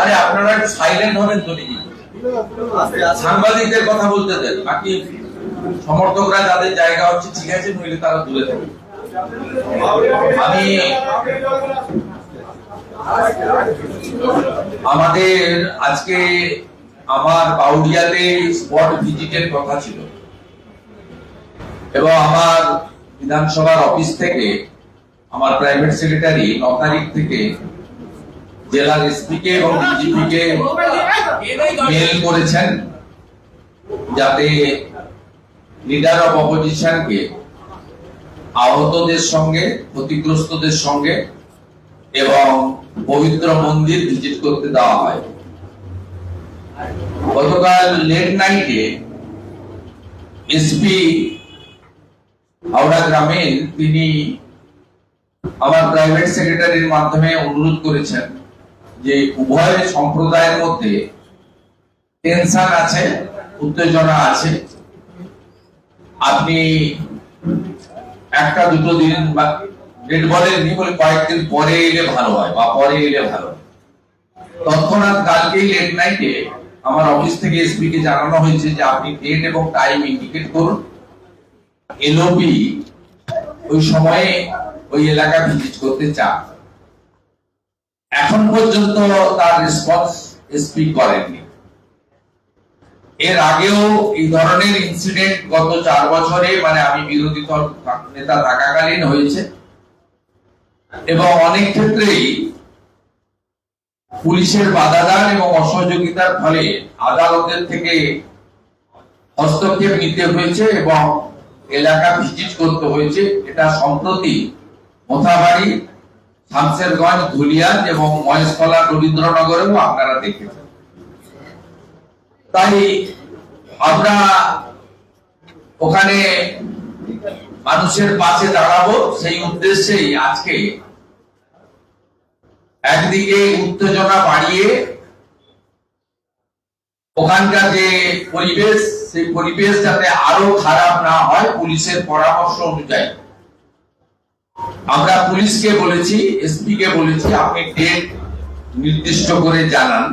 আরে আপনারা সাইলেন্ট হবেন তো নাকি সাংবাদিকদের কথা বলতে দেন, বাকি সমর্থকরা যাদের জায়গা হচ্ছে, ঠিক আছে, নইলে তারা দূরে আমি আমাদের আজকে আমার বাউডিয়াতে স্পট ভিজিটের কথা ছিল। এবং আমার বিধানসভার অফিস থেকে আমার প্রাইভেট সেক্রেটারি ন তারিখ থেকে জেলার এসপি কে এবং ডিজিপি কে মেল করেছেন যাতে লিডার অফ অপোজিশনকে আহতদের সঙ্গে, ক্ষতিগ্রস্তদের সঙ্গে এবং পবিত্র মন্দির ভিজিট করতে দেওয়া হয়। গতকাল লেট নাইটে এসপি হাওড়া গ্রামের তিনি আমার প্রাইভেট সেক্রেটারির মাধ্যমে অনুরোধ করেছেন যে উভয় সম্প্রদায়ের মধ্যে টেনশন আছে, উত্তেজনা আছে আপনি একটা, দুটো দিন বা ডেট বলেননি বলে কয়েকদিন পরে এলে ভালো হয় বা পরে এলে ভালো। তৎক্ষণাৎ কালকেই লেট নাইটে আমার অফিস থেকে এসপি কে জানানো হয়েছে যে আপনি ডেট এবং টাইম ইন্ডিকেট করুন এলওপি ওই সময়ে ওই এলাকা ভিজিট করতে চান। এখন পর্যন্ত তার রেসপন্স এসপি করেননি। এর আগেও এই ধরনের ইনসিডেন্ট গত চার বছরে মানে আমি বিরোধী দল, নেতা থাকাকালীন হয়েছে। এবং অনেক ক্ষেত্রেই পুলিশের বাধাদান এবং অসহযোগিতার ফলে আদালতের থেকে হস্তক্ষেপ নিতে হয়েছে এবং এলাকা ভিজিট করতে হয়েছে। এটা সম্প্রতি মোথাবাড়ি শামসেরগঞ্জ, ধুলিয়ান এবং মহেশতলা রবীন্দ্রনগরেও আপনারা দেখেছেন। তাই আমরা ওখানে মানুষের পাশে দাঁড়াবো সেই উদ্দেশ্যেই আজকে একদিকে উত্তেজনা বাড়িয়ে ওখানকার যে পরিবেশ, সেই পরিবেশ যাতে আরও খারাপ না হয়, পুলিশের পরামর্শ অনুযায়ী। আমরা পুলিশকে বলেছি এসপি কে বলেছি, আপনি ডেট নির্দিষ্ট করে জানান।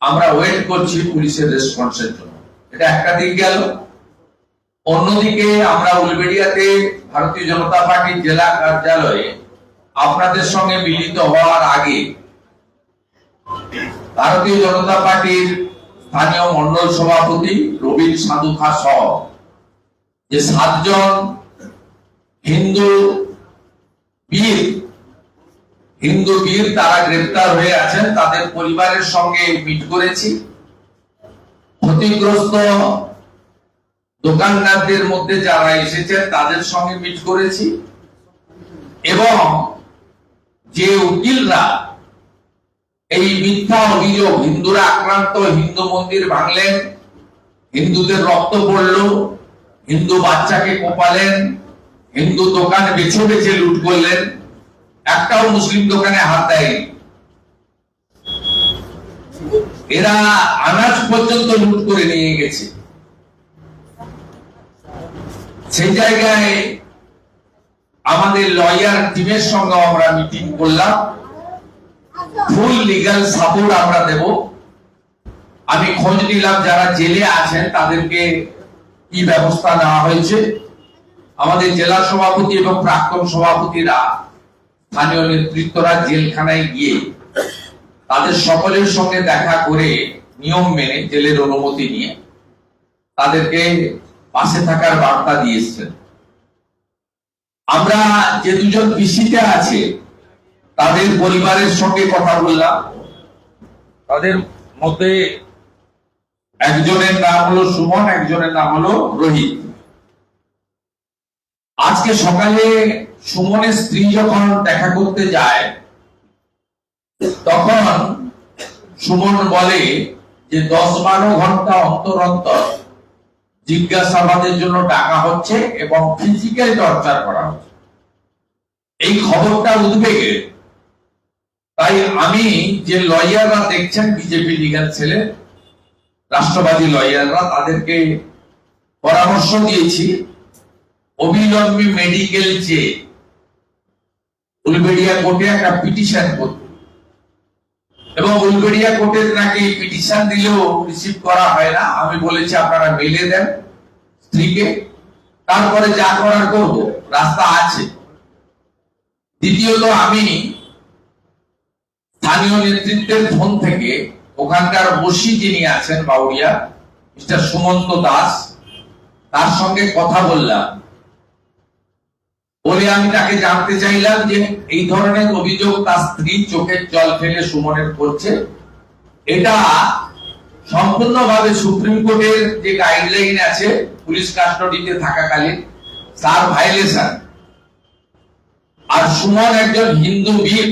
আমরা ওয়েট করছি পুলিশের রেসপন্সের জন্য। এটা একটা দিক গেল। অন্যদিকে আমরা উলবেড়িয়াতে ভারতীয় জনতা পার্টির জেলা কার্যালয়ে আপনাদের সঙ্গে মিলিত হওয়ার আগে ভারতীয় জনতা পার্টির স্থানীয় মন্ডল সভাপতি রবীন সাধুখা সহ যে সাতজন হিন্দু বীর হিন্দু বীর তারা গ্রেপ্তার হয়ে আছেন, তাদের পরিবারের সঙ্গে মিট করেছি। ক্ষতিগ্রস্ত দোকানদারদের মধ্যে যারা এসেছেন, তাদের সঙ্গে মিট করেছি। এবং যে উকিলরা এই মিথ্যা অভিযোগ, হিন্দুরা আক্রান্ত, হিন্দু মন্দির ভাঙলেন, হিন্দুদের রক্ত পড়ল, হিন্দু বাচ্চাকে কোপালেন হিন্দু দোকান বেছে বেছে লুট করলেন, একটাও মুসলিম দোকানে হাত দেয়নি। এরা আনাজ পর্যন্ত লুট করে নিয়ে গেছে। সেই জায়গায় আমাদের লয়ার টিমের সঙ্গে আমরা মিটিং করলাম। ফুল লিগাল সাপোর্ট আমরা দেব। আমি খোঁজ নিলাম যারা জেলে আছেন, তাদেরকে কি ব্যবস্থা নেওয়া হয়েছে। আমাদের জেলা সভাপতি এবং প্রাক্তন সভাপতিরা স্থানীয় নেতৃত্বরা জেলখানায় গিয়ে তাদের সকলের সঙ্গে দেখা করে নিয়ম মেনে জেলের অনুমতি নিয়ে তাদেরকে পাশে থাকার বার্তা দিয়েছেন। আমরা যে দুজন পিসিতে আছে, তাদের পরিবারের সঙ্গে কথা বললাম। তাদের মধ্যে একজনের নাম হলো সুমন, একজনের নাম হলো রোহিত। আজকে সকালে সুমনের স্ত্রী যখন দেখা করতে যায়, তখন সুমন বলে যে দশ বারো ঘণ্টা অন্তর অন্তর জিজ্ঞাসাবাদের জন্য ডাকা হচ্ছে এবং ফিজিক্যাল টর্চার করা হচ্ছে। এই খবরটা উদ্বেগের তাই আমি যে লয়াররা দেখছেন, বিজেপি লিগাল ছেলে রাষ্ট্রবাদী লয়াররা, তাদেরকে পরামর্শ দিয়েছি অবিলম্বে মেডিকেল চেয়ে উলবেড়িয়া কোর্টে একটা পিটিশন করতে। এবং উলবেড়িয়া নাকি পিটিশন দিলেও রিসিভ করা হয় না। আমি বলেছি, আপনারা মেলে দেন স্ত্রীকে। তারপরে যা করার করব, রাস্তা আছে। দ্বিতীয়ত, আমি স্থানীয় নেতৃত্বের ফোন থেকে ওখানকার বসি যিনি আছেন বাউরিয়া, মিস্টার সুমন্ত দাস, তার সঙ্গে কথা বললাম। বলে আমি তাকে জানতে চাইলাম যে এই ধরনের অভিযোগ তার স্ত্রী চোখের জল ফেলে সুমনের করছে। এটা সম্পূর্ণভাবে সুপ্রিম কোর্টের যে গাইডলাইন আছে, পুলিশ কাস্টডিতে থাকাকালীন, তার ভাইলেশন আর সুমন একজন হিন্দু বীর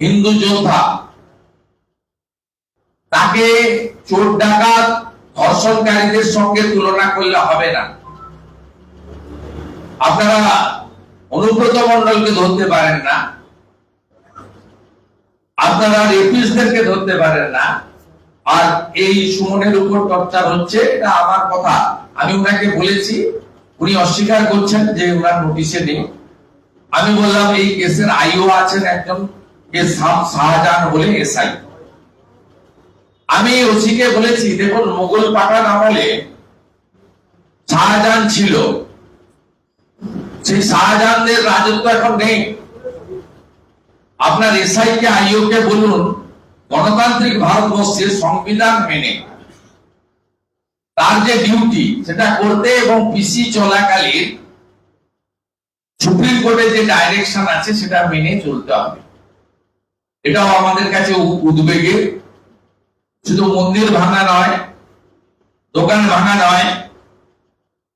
হিন্দু যোদ্ধা। তাকে চোর ডাকাত, ধর্ষণকারীদের সঙ্গে তুলনা করলে হবে না। আপনারা অনুব্রত মন্ডলকে ধরতে পারেন না। আপনারা রেপিস্টদেরকে ধরতে পারেন না। আর এই সুমনের উপর টর্চার হচ্ছে, এটা আমার কথা। আমি ওনাকে বলেছি, উনি অস্বীকার করছেন যে ওনার নোটিশে নেই। আমি বললাম, এই কেসের আইও আছেন একজন শাহজাহান বলে এসআই। আমি ওসিকে বলেছি, দেখুন, মোগল পাঠান আমলে শাহজাহান ছিল। সেই শাহজাহানদের রাজত্ব এখন নেই। আপনার এসআই কে, আইও কে বলুন, গণতান্ত্রিক ভারতবর্ষের সংবিধান মেনে। তার যে ডিউটি সেটা করতে এবং পিসি চলাকালীন সুপ্রিম কোর্টে যে ডাইরেকশন আছে, সেটা মেনে চলতে হবে। এটাও আমাদের কাছে উদ্বেগের। শুধু মন্দির ভাঙা নয়, দোকান ভাঙা নয়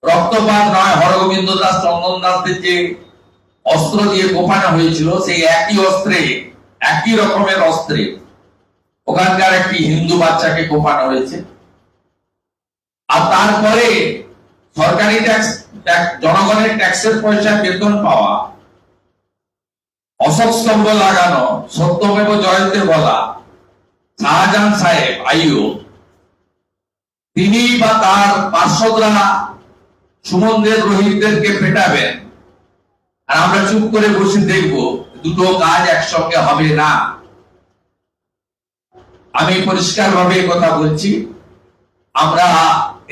রক্তপাত নয়, হরগোবিন্দ দাস, চন্দন দাসদের যে অস্ত্র দিয়ে কোপানো হয়েছিল, সেই একই অস্ত্রে, একই রকমের অস্ত্রে ওখানকার একটি হিন্দু বাচ্চাকে কোপানো হয়েছে। আর তারপরে সরকারি ট্যাক্স জনগণের ট্যাক্সের পয়সা, বেতন পাওয়া, অশোক স্তম্ভ লাগানো, সত্যমেব জয়ন্তে বলা, শাহজাহান সাহেব, আইও, তিনি বা তার পার্শ্বদরা সুমনদের রোহিতদেরকে পেটাবেন। আর আমরা চুপ করে বসে দেখব, দুটো কাজ একসঙ্গে হবে না। আমি পরিষ্কার ভাবে কথা বলছি। আমরা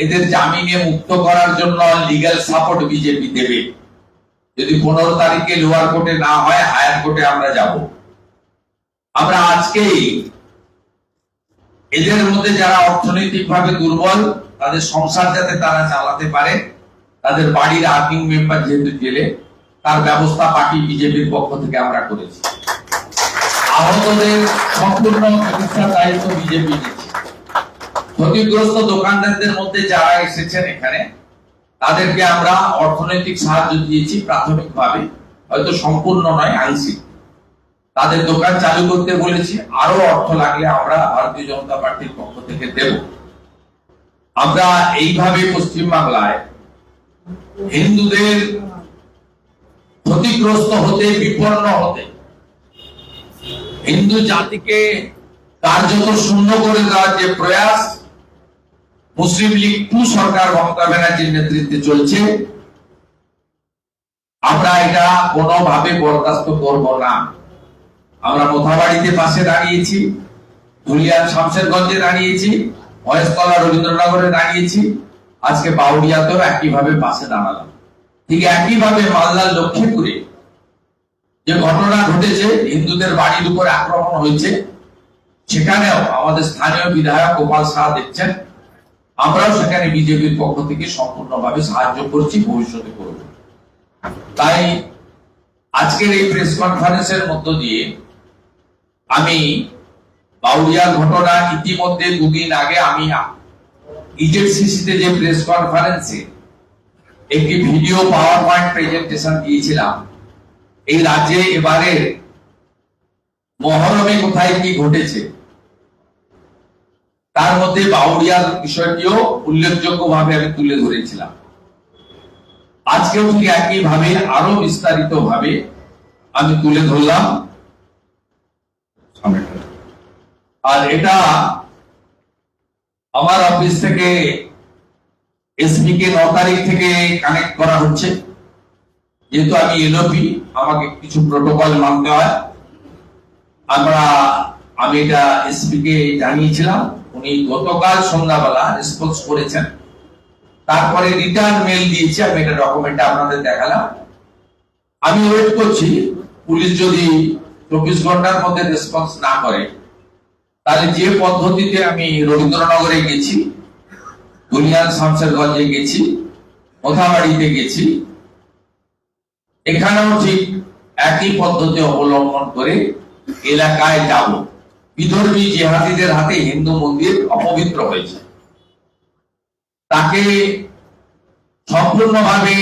এদের জামিনে মুক্ত করার জন্য লিগ্যাল সাপোর্ট বিজেপি দেবে। যদি পনেরো তারিখে লোয়ার কোর্টে না হয় হায়ার কোর্টে আমরা যাব। আমরা আজকেই এদের মধ্যে যারা অর্থনৈতিকভাবে দুর্বল, তাদের সংসার যাতে তারা চালাতে পারে তাদের বাড়ির আর্নিং মেম্বার যেহেতু জেলে, তার ব্যবস্থা পার্টি বিজেপির পক্ষ থেকে আমরা করেছি। আহতদের সম্পূর্ণ চিকিৎসার দায়িত্ব বিজেপি নিচ্ছে ক্ষতিগ্রস্ত দোকানদারদের মধ্যে যারা এসেছেন এখানে, তাদেরকে আমরা অর্থনৈতিক সাহায্য দিয়েছি প্রাথমিকভাবে, হয়তো সম্পূর্ণ নয়, আংশিক। তাদের দোকান চালু করতে বলেছি আরও অর্থ লাগলে আমরা ভারতীয় জনতা পার্টির পক্ষ থেকে দেব। আমরা এইভাবে পশ্চিম বাংলায় হিন্দুদের ক্ষতিগ্রস্ত হতে, বিপন্ন হতে, হিন্দু জাতিকে কার্যত শূন্য করে দেওয়ার যে প্রয়াস, মুসলিম লীগ টু সরকার মমতা ব্যানার্জির নেতৃত্বে চলছে। আমরা এটা কোনোভাবে বরদাস্ত করব না। আমরা মোথাবাড়িতে পাশে দাঁড়িয়েছি ধুলিয়ান শামশেরগঞ্জে দাঁড়িয়েছি, মহেশতলা রবীন্দ্রনগরে দাঁড়িয়েছি। আজকে বাউরিয়াতেও একইভাবে পাশে দাঁড়ালাম। ঠিক একইভাবে মালদার লক্ষ্মীপুরে যে ঘটনা ঘটেছে, হিন্দুদের বাড়ির উপরে আক্রমণ হয়েছে, সেখানেও আমাদের স্থানীয় বিধায়ক গোপাল শাহ দেখছেন। আমরাও সেখানে বিজেপির পক্ষ থেকে সম্পূর্ণভাবে সাহায্য করছি, ভবিষ্যতে করব। তাই আজকের এই প্রেস কনফারেন্সের মধ্য দিয়ে আমি বাউরিয়ার ঘটনা ইতিমধ্যে দুদিন আগে আমি ইজেডসিসিতে যে প্রেস কনফারেন্সে একটি ভিডিও পাওয়ার পয়েন্ট প্রেজেন্টেশন দিয়েছিলাম, এই রাজ্যে এবারে মহরমে কোথায় কি ঘটেছে, তার মধ্যে বাউরিয়ার বিষয়টিও উল্লেখযোগ্য ভাবে আমি তুলে ধরেছিলাম। আজকেও ঠিক একই ভাবে আরও বিস্তারিত ভাবে আমি তুলে ধরলাম। আর এটা আমার অফিস থেকে এসপি কে ন তারিখ থেকে কানেক্ট করা হচ্ছে। যেহেতু আমি এলওপি আমাকে কিছু প্রোটোকল মানতে হয়। আমরা, আমি এটা এসপি কে জানিয়েছিলাম। উনি গতকাল সন্ধ্যাবেলা রেসপন্স করেছেন। তারপরে রিটার্ন মেল দিয়েছি, আমি এটা ডকুমেন্ট আপনাদের দেখালাম। আমি ওয়েট করছি, পুলিশ যদি চব্বিশ ঘণ্টার মধ্যে রেসপন্স না করে তাহলে যে পদ্ধতিতে আমি রবীন্দ্রনগরে গেছি দুনিয়ার শামসেরগঞ্জে গেছি মোথাবাড়িতে গেছি, এখানেও ঠিক একই পদ্ধতি অবলম্বন করে এলাকায় যাব। বিধর্মী জেহাদিদের হাতে হিন্দু মন্দির অপবিত্র হয়েছে। তাকে সম্পূর্ণভাবে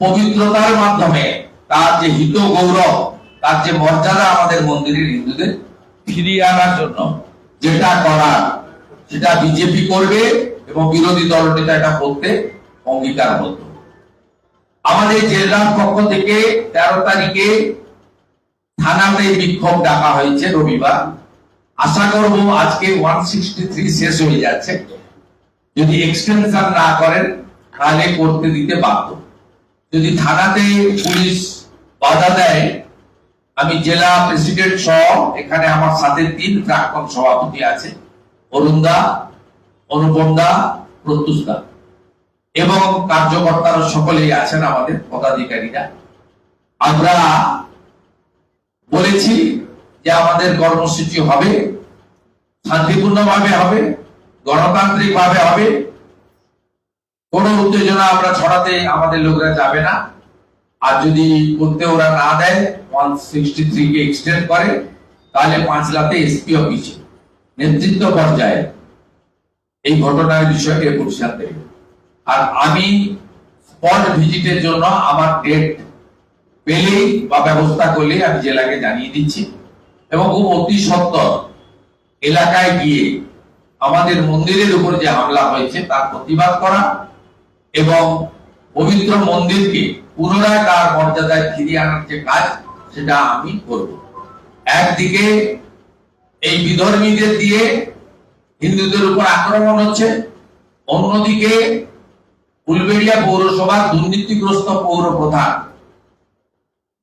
পবিত্রতার মাধ্যমে তার যে হিত গৌরব তার যে মর্যাদা আমাদের মন্দিরের হিন্দুদের ফিরিয়ে আনার জন্য যেটা সেটা বিজেপি করবে এবং বিরোধী এটা করতে আমাদের জেলার পক্ষ থেকে তেরো তারিখে থানাতে বিক্ষোভ ডাকা হয়েছে রবিবার। আশা করব আজকে ওয়ান শেষ হয়ে যাচ্ছে। যদি এক্সটেনশন না করেন, তাহলে করতে দিতে বাধ্য। যদি থানাতে পুলিশ বাধা দেয় আমি জেলা প্রেসিডেন্ট সহ এখানে আমার সাথে তিন প্রাক্তন সভাপতি আছে, অরুণদা, অনুপমদা, প্রত্যুষদা। এবং কার্যকর্তারা সকলেই আছেন আমাদের পদাধিকারীরা। আমরা বলেছি যে আমাদের কর্মসূচি হবে, শান্তিপূর্ণভাবে হবে গণতান্ত্রিক ভাবে হবে। কোনো উত্তেজনা আমরা ছড়াতে আমাদের লোকরা যাবে না। আর যদি করতে ওরা না দেয় ওয়ান সিক্সটি থ্রি কে এক্সটেন্ড করে তাহলে পাঁচলাতে এসপি অফিসে নেতৃত্ব পর্যায়ে এই ঘটনার বিষয়কে পরিষ্কার দেবে আর আমি স্পট ভিজিটের জন্য আমার ডেট পেলেই বা ব্যবস্থা করলে আমি জেলাকে জানিয়ে দিচ্ছি। এবং খুব অতি সত্তর এলাকায় গিয়ে আমাদের মন্দিরের উপর যে হামলা হয়েছে তার প্রতিবাদ করা এবং পবিত্র মন্দিরকে পুনরায় তার মর্যাদায় ফিরিয়ে আনার যে কাজ সেটা আমি করব। একদিকে এই বিধর্মীদের দিয়ে হিন্দুদের উপর আক্রমণ হচ্ছে, অন্যদিকে উলবেড়িয়া পৌরসভার দুর্নীতিগ্রস্ত পৌর প্রধান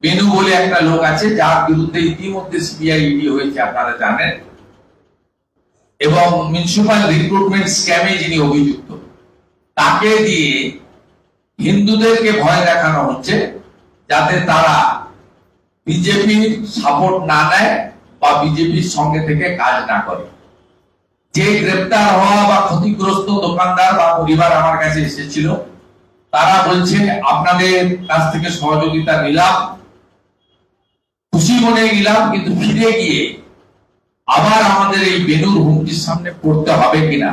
বেনু বলে একটা লোক আছে, যার বিরুদ্ধে ইতিমধ্যে সিবিআই ইডি হয়েছে, আপনারা জানেন, এবং মিউনিসিপাল রিক্রুটমেন্ট স্ক্যামে যিনি অভিযুক্ত, তাকে দিয়ে হিন্দুদেরকে ভয় দেখানো হচ্ছে, যাতে তারা বিজেপির সাপোর্ট না নেয় বা বিজেপির সঙ্গে থেকে কাজ না করে। যে গ্রেপ্তার হওয়া বা ক্ষতিগ্রস্ত দোকানদার বা পরিবার আমার কাছে এসেছিল, তারা বলছে, আপনাদের কাছ থেকে সহযোগিতা নিলাম, খুশি মনে নিলাম, কিন্তু ফিরে গিয়ে আবার আমাদের এই বেনুর হুমকির সামনে পড়তে হবে কিনা,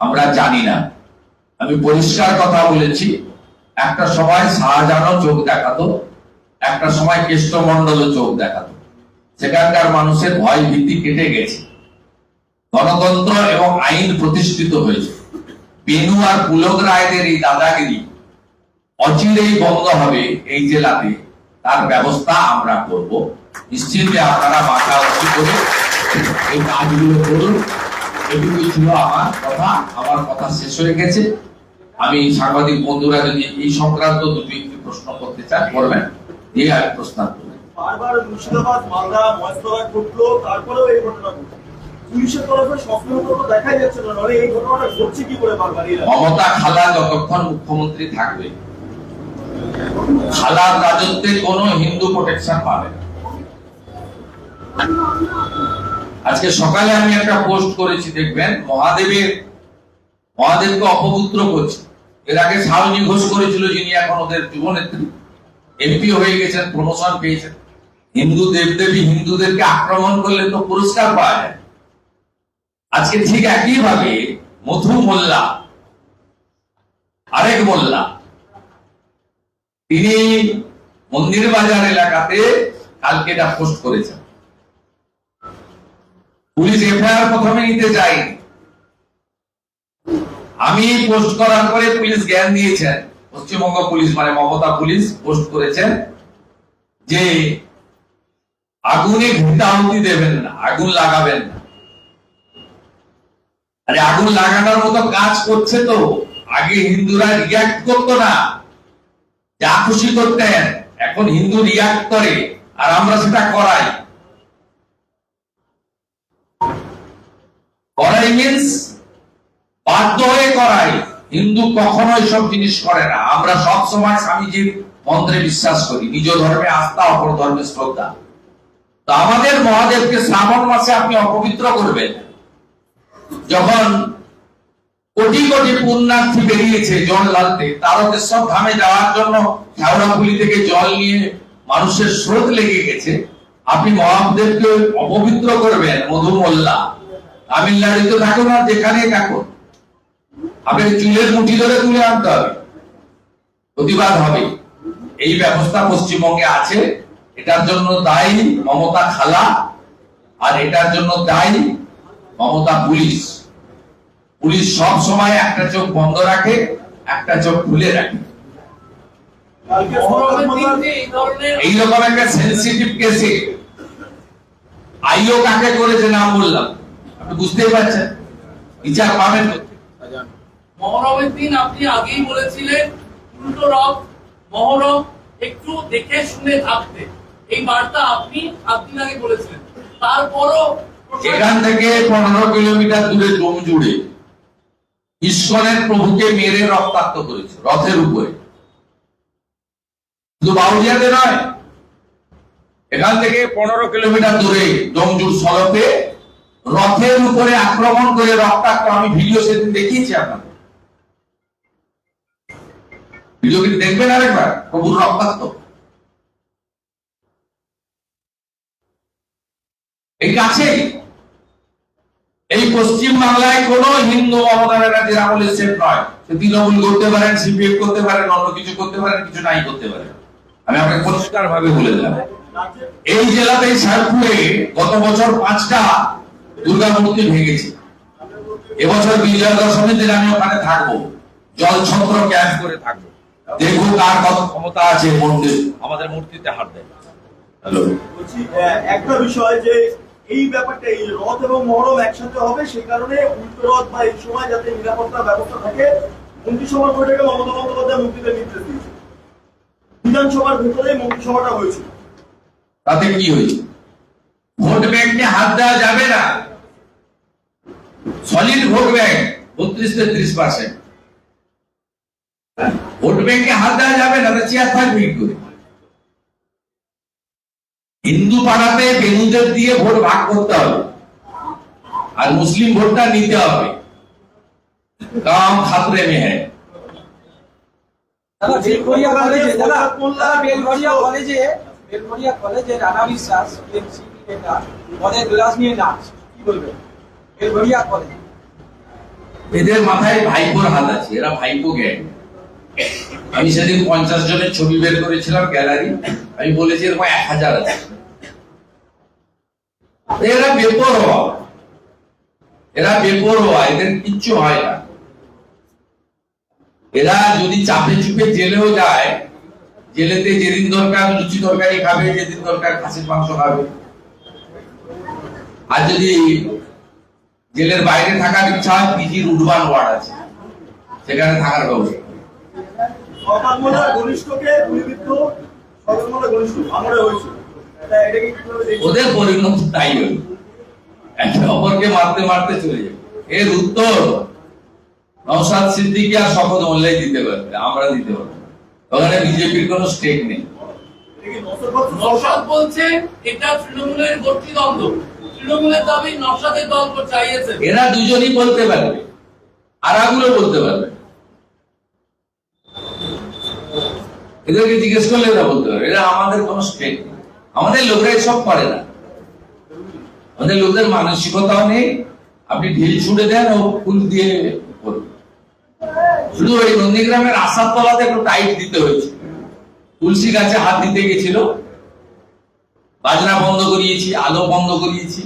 আমরা জানি না। আমি পরিষ্কার কথা বলেছি, একটা সময় শাহজাহানও চোখ দেখাতো একটা সময় কেষ্টমন্ডলও চোখ দেখাতো। সেখানকার মানুষের ভয় ভীতি কেটে গেছে। গণতন্ত্র এবং আইন প্রতিষ্ঠিত হয়েছে। বেনু আর পুলক রায়দের এই দাদাগিরি অচিরেই বন্ধ হবে এই জেলাতে। তার ব্যবস্থা আমরা করব। নিশ্চিন্তে আপনারা মাথা উঁচু করে এই কাজগুলো করুন। এটুকুই ছিল আমার কথা। আমার কথা শেষ হয়ে গেছে। আমি সাংবাদিক বন্ধুরা যদি এই সংক্রান্ত দুটি প্রশ্ন করতে চান করবেন আমি প্রস্তাব করবেন বারবার মুর্শিদাবাদ মালদা মহেশতলা ঘটলো তারপরেও এই ঘটনা ঘটলো পুলিশের তরফে সক্রিয়তা দেখাই যাচ্ছে না এই ঘটনাটা ঘটছে কি করে বারবার মমতা খালা যতক্ষণ মুখ্যমন্ত্রী থাকবে খালার রাজত্বে কোনো হিন্দু প্রোটেকশন পাবে আজকে সকালে আমি একটা পোস্ট করেছি দেখবেন মহাদেবের মহাদেবকে অপপুত্র করছে। এর আগে শাওনি ঘোষ করেছিল যিনি এখন ওদের যুবনেত্রী। এমপি হয়ে গেছেন, প্রমোশন পেয়েছেন। হিন্দু দেবদেবী হিন্দুদেরকে আক্রমণ করলে তো পুরস্কার পাওয়া যায়। আজকে ঠিক একই ভাবে মধু মোল্লা, আরেক মোল্লা, তিনি মন্দির বাজার এলাকাতে কালকে এটা পোস্ট করেছেন। পুলিশ এফআইআর প্রথমে নিতে যায়নি। আমি পোস্ট করার পরে পুলিশ জ্ঞান দিয়েছেন। পশ্চিমবঙ্গ পুলিশ মানে মমতা পুলিশ পোস্ট করেছেন যে আগুনে ঘৃতাহুতি দেবেন না, আগুন লাগাবেন না। আরে আগুন লাগানোর মতো কাজ করছে তো, আগে হিন্দুরা রিয়াক্ট করতো না। যা খুশি করতেন, এখন হিন্দু রিয়াক্ট করে, আর আমরা সেটা করাই। করাই মিন্স বাধ্য হয়ে করাই। হিন্দু কখনো সব জিনিস করে না। আমরা সব সময় স্বামীজির মন্ত্রে বিশ্বাস করি। নিজ ধর্মে আস্থা, অপর ধর্মে শ্রদ্ধা। তো আমাদের মহাদেবকে শ্রাবণ মাসে আপনি অপবিত্র করবেন। যখন কোটি কোটি পুণ্যার্থী বেরিয়েছে জল ঢালতে তারকেশ্বর ধামে যাওয়ার জন্য শেওড়াপুলি থেকে জল নিয়ে মানুষের স্রোত লেগে গেছে। আপনি মহাদেবকে অপবিত্র করবেন মধু মোল্লা তামিলনাড়ুতে থাকুন আর যেখানে থাকুন। আপনাকে চুলের মুঠি ধরে তুলে আনতে হবে। প্রতিবাদ হবে। এই ব্যবস্থা পশ্চিমবঙ্গে আছে। এটার জন্য দায়ী মমতা খালা আর এটার জন্য দায়ী মমতা পুলিশ। পুলিশ সব সময় একটা চোখ বন্ধ রাখে একটা চোখ খুলে রাখে। এইরকম একটা সেন্সিটিভ কেসে আইও কাকে করেছে না বললাম। আপনি বুঝতেই পারছেন। বিচার পাবেন? মহরমের দিন আপনি আগেই বলেছিলেন, উল্টো রথ মহরম একটু দেখে শুনে থাকতে। এই বার্তা আপনি সাত আগে বলেছিলেন। তারপরও এখান থেকে পনেরো কিলোমিটার দূরে জম জুড়ে ঈশ্বরের প্রভুকে মেরে রক্তাক্ত করেছে, রথের উপরে। শুধু বাউরিয়াতে নয়, এখান থেকে পনেরো কিলোমিটার দূরে জমজুর সড়কে রথের উপরে আক্রমণ করে রক্তাক্ত। আমি ভিডিও সেদিন দেখিয়েছি আপনাকে ভিডিও দেখবেন আরেকবার প্রভুর রক্তাক্ত এই কাছেই এই পশ্চিম বাংলায় কোন হিন্দু মমতা ব্যানার্জির আমলে সেফ নয়। সে তৃণমূল করতে পারেন সিপিএম করতে পারেন, অন্য কিছু করতে পারেন, কিছু নাই করতে পারেন। আমি আপনাকে পরিষ্কার ভাবে বলে দিলাম। এই জেলাতে শেরপুরে গত বছর পাঁচটা দুর্গা মূর্তি ভেঙেছে। এবছর বিজয়া দশমীর দিন আমি ওখানে থাকব। জল ছত্র ক্যাম্প করে থাকব। কার কত ক্ষমতা আছে মন্দির আমাদের মূর্তিতে হাত দেয়। হ্যালো। একটা বিষয় যে এই ব্যাপারটা এই রথ এবং মহরম একসাথে হবে সেই কারণে উল্টো রথ বা এই সময় যাতে নিরাপত্তা ব্যবস্থা থাকে মন্ত্রিসভার বৈঠকে মমতা বন্দ্যোপাধ্যায় মন্ত্রীদের নির্দেশ দিয়েছে বিধানসভার ভেতরে মন্ত্রিসভাটা হয়েছিল। তাতে কি হয়েছে? ভোট ব্যাংকে হাত দেওয়া যাবে না। সলিড ভোট ব্যাংক বত্রিশ তেত্রিশ পার্সেন্ট। ভোট ব্যাংকে হাত দেওয়া যাবে না চেয়ার থাকবে কি করে। হিন্দু পাড়াতে বেনুদের দিয়ে ভোট ভাগ করতে হবে। আর মুসলিম ভোটটা নিতে হবে। কাম খাতরে মে বেলঘরিয়া কলেজে বেলঘরিয়া কলেজে বেলঘরিয়া কলেজে রানা বিশ্বাস নেতা পদের গ্লাস নিয়ে নাচ কি বলবেন বেলঘরিয়া কলেজ এদের মাথায় ভাইপোর হাত আছে এরা ভাইপো গ্যাং আমি সেদিন পঞ্চাশ জনের ছবি বের করেছিলাম গ্যালারি, আমি বলেছি এরকম এক হাজার আছে। এরা বেপরোয়া। এরা বেপরোয়া, এদের কিচ্ছু হয় না। এরা যদি চাপে চুপে জেলেও যায়, জেলেতে যেদিন দরকার, লুচি তরকারি খাবে, যেদিন দরকার খাসির মাংস খাবে। আর যদি জেলের বাইরে থাকার ইচ্ছা হয়, পিজির উডবান ওয়ার্ড আছে। সেখানে থাকার ব্যবস্থা। ঘনিষ্ঠকে গুলিবিদ্ধ ঘনিষ্ঠ? ওদের পরিণত তাই হল। একে অপরকে মারতে মারতে চলে যাবে। এর উত্তর নওশাদ সিদ্দিকী আর শপথ মোল্লাই দিতে পারবে আমরা দিতে পারব ওখানে বিজেপির কোনো স্টেক নেই। নসাদ বলছে? এটা তৃণমূলের গোষ্ঠীদ্বন্দ্ব তৃণমূলের দাবি নসাদের দল চাইয়েছে এরা দুজনই বলতে পারবে। আর আগুলো বলতে পারবে এদেরকে জিজ্ঞেস করলে এরা বলতে পারবে এরা আমাদের কোনো নেই আমাদের লোকরা এসব করে না। আমাদের লোকদের মানসিকতাও নেই। আপনি ঢিল ছুড়ে দেন, ও ফুল দিয়ে শুধু ওই নন্দীগ্রামের আশার তলাতে একটু টাইট দিতে হয়েছে। তুলসী গাছে হাত দিতে গেছিল। বাজনা বন্ধ করিয়েছি, আলো বন্ধ করিয়েছি।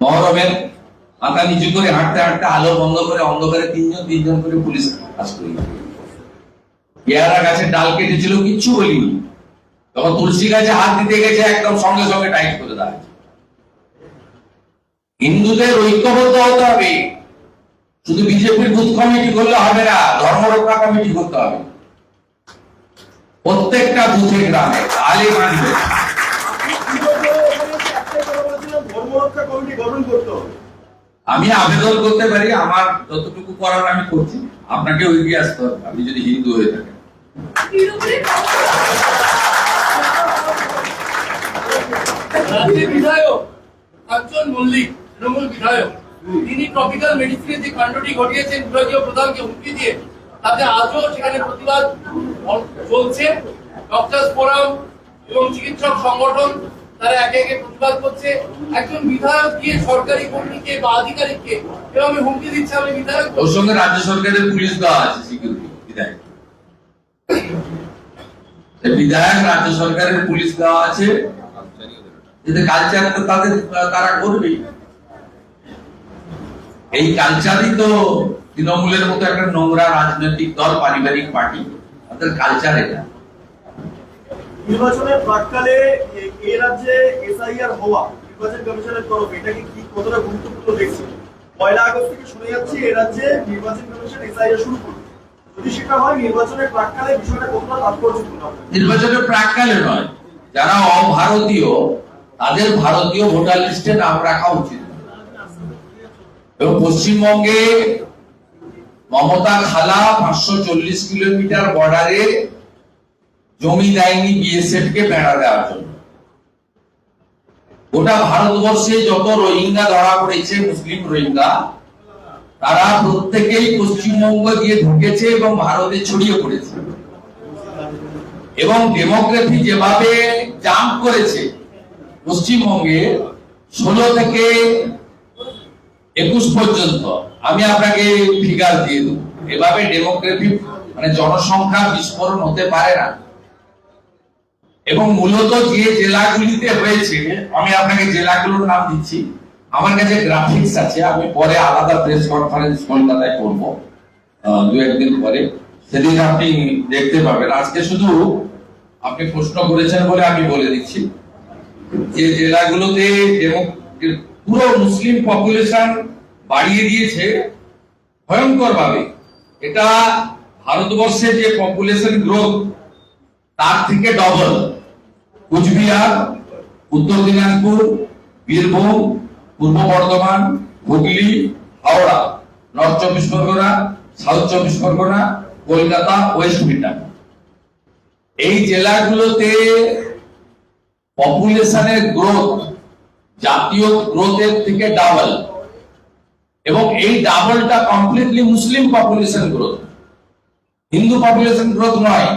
মহরমের মাথা নিচু করে হাঁটতে হাঁটতে আলো বন্ধ করে অন্ধকারে তিনজন তিনজন করে পুলিশ কাজ করিয়েছে। পেয়ারা গাছের ডাল কেটেছিল, কিচ্ছু বলিনি। তখন তুলসী গাছে হাত দিতে গেছে, একদম সঙ্গে সঙ্গে টাইট করে দেওয়া। হিন্দুদের ঐক্যবদ্ধ হতে হবে। শুধু বিজেপির বুথ কমিটি করলে হবে না ধর্ম রক্ষা কমিটি করতে হবে। প্রত্যেকটা বুথে গ্রামে তাহলে মানবে আমি আবেদন করতে পারি, আমার যতটুকু করার আমি করছি, আপনাকে এগিয়ে আসতে হবে। আপনি যদি হিন্দু হয়ে থাকেন। রাজ্যের হুমকি দিয়ে চিকিৎসক সংগঠন, তারা একে একে প্রতিবাদ করছে। একজন বিধায়ক গিয়ে সরকারি কর্মীকে বা আধিকারিককে এভাবে হুমকি দিচ্ছে আমি বিধায়ক ওর সঙ্গে রাজ্য সরকারের পুলিশ দেওয়া আছে সিকিউরিটি বিধায়ক। বিধায়ক রাজ্য সরকারের পুলিশ দেওয়া আছে। যদি কালচার তো তাদের, তারা করবেই এই কালচারই তো তৃণমূলের মতো একটা নোংরা রাজনৈতিক দল, পারিবারিক পার্টি। তাদের কালচার এটা। নির্বাচনের প্রাককালে এ- রাজ্যে এসআইআর হওয়া নির্বাচন কমিশনের তরফে এটাকে কি কতটা গুরুত্বপূর্ণ দেখছে? পয়লা আগস্ট থেকে শুনে যাচ্ছে এ রাজ্যে নির্বাচন কমিশন এসআইআর শুরু করবে। নির্বাচনের প্রাককালে নয়। যারা অভারতীয়, তাদের ভারতীয় ভোটার লিস্টে নাম রাখা উচিত। এবং পশ্চিমবঙ্গে মমতা খালা পাঁচশো চল্লিশ কিলোমিটার বর্ডারে জমি দেয়নি বিএসএফ কে বেড়া দেওয়ার জন্য। গোটা ভারতবর্ষে যত রোহিঙ্গা ধরা পড়েছে, মুসলিম রোহিঙ্গা তারা প্রত্যেকেই পশ্চিমবঙ্গ দিয়ে ঢুকেছে এবং ভারতে ছড়িয়ে পড়েছে। এবং ডেমোগ্রাফি যেভাবে জাম্প করেছে, পশ্চিমবঙ্গে ষোলো থেকে একুশ পর্যন্ত, আমি আপনাকে ফিগার দিয়ে দেবো। এভাবে ডেমোগ্রাফি মানে জনসংখ্যা বিস্ফোরণ হতে পারে না। এবং মূলত যে জেলাগুলিতে হয়েছে, আমি আপনাকে জেলাগুলোর নাম দিচ্ছি। আমার কাছে গ্রাফিক্স আছে, আমি পরে আলাদা প্রেস কনফারেন্স কলকাতায় করব দু একদিন পরে। সেদিন আপনি দেখতে পাবেন। আজকে শুধু আপনি প্রশ্ন করেছেন বলে আমি বলে দিচ্ছি। যে জেলাগুলোতে পুরো মুসলিম পপুলেশন বাড়িয়ে দিয়েছে ভয়ঙ্কর ভাবে এটা ভারতবর্ষে যে পপুলেশন গ্রোথ তার থেকে ডবল কুচবিহার, উত্তর দিনাজপুর, বীরভূম পূর্ব বর্ধমান, হুগলি, হাওড়া, নর্থ চব্বিশ পরগনা, সাউথ চব্বিশ পরগনা, কলকাতা, ওয়েস্ট মিডল্যান্ড এই জেলাগুলোতে পপুলেশনের গ্রোথ, জাতীয় গ্রোথের থেকে ডাবল। এবং এই ডাবলটা completely Muslim population growth Hindu population growth নয়।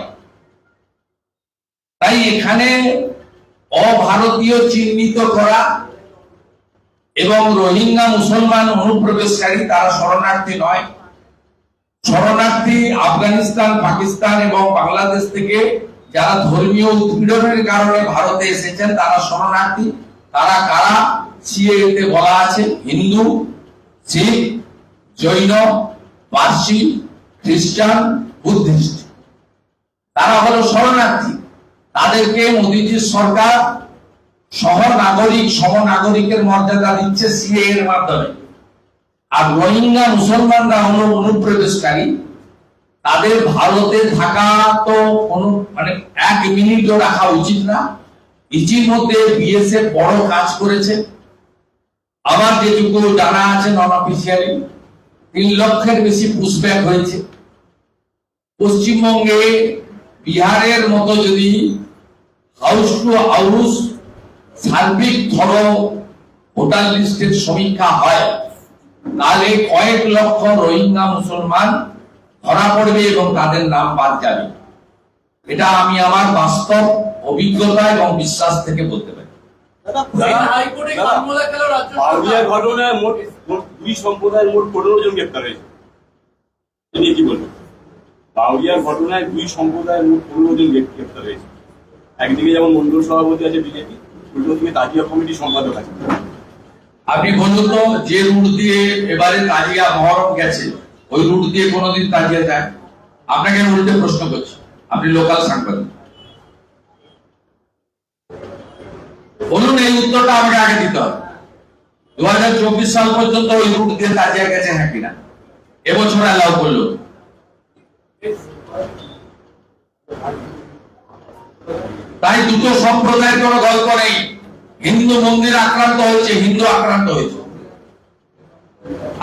তাই এখানে অভারতীয় চিহ্নিত করা এবং রোহিঙ্গা মুসলমান অনুপ্রবেশকারী তারা শরণার্থী নয়। শরণার্থী আফগানিস্তান, পাকিস্তান এবং বাংলাদেশ থেকে যারা ধর্মীয় উৎপীড়নের কারণে ভারতে এসেছেন, তারা শরণার্থী। তারা কারা? সিএতে বলা আছে, হিন্দু, শিখ, জৈন, পার্সি, খ্রিস্টান, বুদ্ধিস্ট। তারা হলো শরণার্থী। তাদেরকে মোদীজির সরকার সহ নাগরিক সম নাগরিকের মর্যাদা দিচ্ছে সিএ এর মাধ্যমে। আর রোহিঙ্গা মুসলমানরা হলো অনুপ্রবেশকারী। তাদের ভারতে থাকা তো কোনো মানে এক মিনিটও রাখা উচিত না। ইতিমধ্যে বিএসএফ বড় কাজ করেছে। আমার যেটুকু জানা আছে নন অফিসিয়ালি তিন লক্ষের বেশি পুশব্যাক হয়েছে। পশ্চিমবঙ্গে বিহারের মতো যদি হাউস টু হাউস সার্বিক ধরো ভোটার লিস্টের সমীক্ষা হয় তাহলে কয়েক লক্ষ রোহিঙ্গা মুসলমান ধরা পড়বে এবং তাদের নাম বাদ যাবে। এটা আমি আমার বাস্তব অভিজ্ঞতা এবং বিশ্বাস থেকে বলতে পারি। ঘটনায় মোট দুই সম্প্রদায়ের মোট পনেরো জন গ্রেপ্তার হয়েছে। কি বলবেন ঘটনায় দুই সম্প্রদায়ের মোট পনেরো জন গ্রেপ্তার হয়েছে। একদিকে যেমন মন্ডল সভাপতি আছে বিজেপি আপনি বলুন তো, যে রুট দিয়ে এবারে তাজিয়া মহরম গেছে, ওই রুট দিয়ে কোনোদিন তাজিয়া যায়? আপনাকে উল্টে প্রশ্ন করছি। আপনি লোকাল সাংবাদিক। বলুন, এই উত্তরটা আমাকে আগে দিতে হবে। দু হাজার চব্বিশ সাল পর্যন্ত ওই রুট দিয়ে তাজিয়া গেছে হ্যাঁ কিনা? এবছর অ্যালাউ করল। তাই দুটো সম্প্রদায়ের কোনো গল্প নেই। হিন্দু মন্দির আক্রান্ত হয়েছে হিন্দু আক্রান্ত হয়েছে।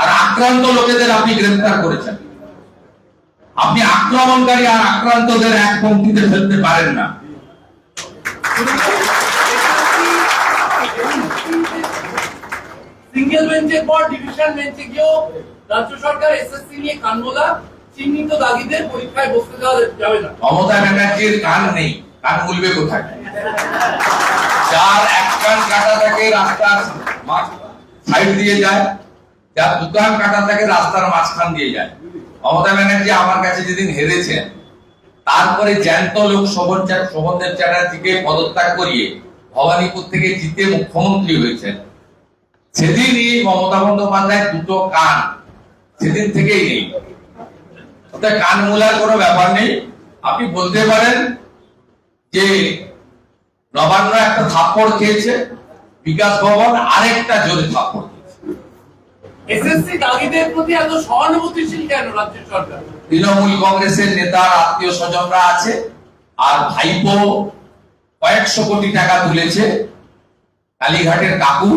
আর আক্রান্ত লোকেদের আপনি গ্রেফতার করেছেন। আপনি আক্রমণকারী আর আক্রান্তদের এক পঙ্ক্তিতে ফেলতে পারেন না। সিঙ্গেল বেঞ্চের পর ডিভিশন বেঞ্চে গিয়েও রাজ্য সরকার এসএসসি নিয়ে কানবোলা চিহ্নিত দাগিদের পরীক্ষায় বসতে দেওয়া যাবে না। মমতা ব্যানার্জির কান নেই। কান গুলবে কোথায়? যার এক কান কাটা থাকে রাস্তার সাইড দিয়ে যায়, যার দোকান কাটা থাকে রাস্তার মাঝখান দিয়ে যায়। মমতা ব্যানার্জি আমার কাছে যেদিন হেরেছেন, তারপরে জ্যান্ত লোক শোভন শোভনদেব চ্যাটার্জিকে পদত্যাগ করিয়ে ভবানীপুর থেকে জিতে মুখ্যমন্ত্রী হয়েছেন। সেদিনই মমতা বন্দ্যোপাধ্যায় দুটো কান, সেদিন থেকেই নেই। কান মূলার কোনো ব্যাপার নেই। আপনি বলতে পারেন যে নবান্ন একটা থাপ্পড় খেয়েছে বিকাশ ভবন আরেকটা জোরে থাপ্পড় এসএসসি দাগিদের প্রতি এত সহানুভূতিশীল কেন রাজ্য সরকার? তৃণমূল কংগ্রেসের নেতার আত্মীয় স্বজনরা আছে আর ভাইপো কয়েকশো কোটি টাকা তুলেছে। কালীঘাটের কাকু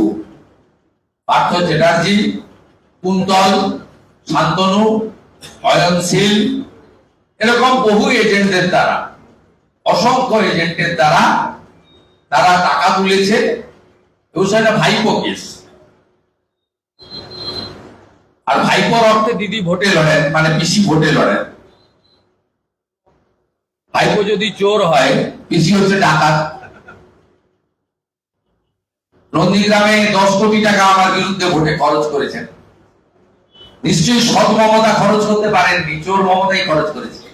পার্থ চ্যাটার্জি কুন্তল শান্তনু অয়নশীল এরকম বহু এজেন্টদের দ্বারা। অসংখ্য এজেন্টের দ্বারা তারা টাকা তুলেছে আর ভাইপোর অর্থে দিদি ভোটে লড়েন মানে পিসি ভোটে লড়েন। ভাইপো যদি চোর হয়, পিসি হচ্ছে ডাকাত। নন্দীগ্রামে দশ কোটি টাকা আমার বিরুদ্ধে ভোটে খরচ করেছেন। নিশ্চয়ই সৎ মমতা খরচ করতে পারেননি, চোর মমতাই খরচ করেছে।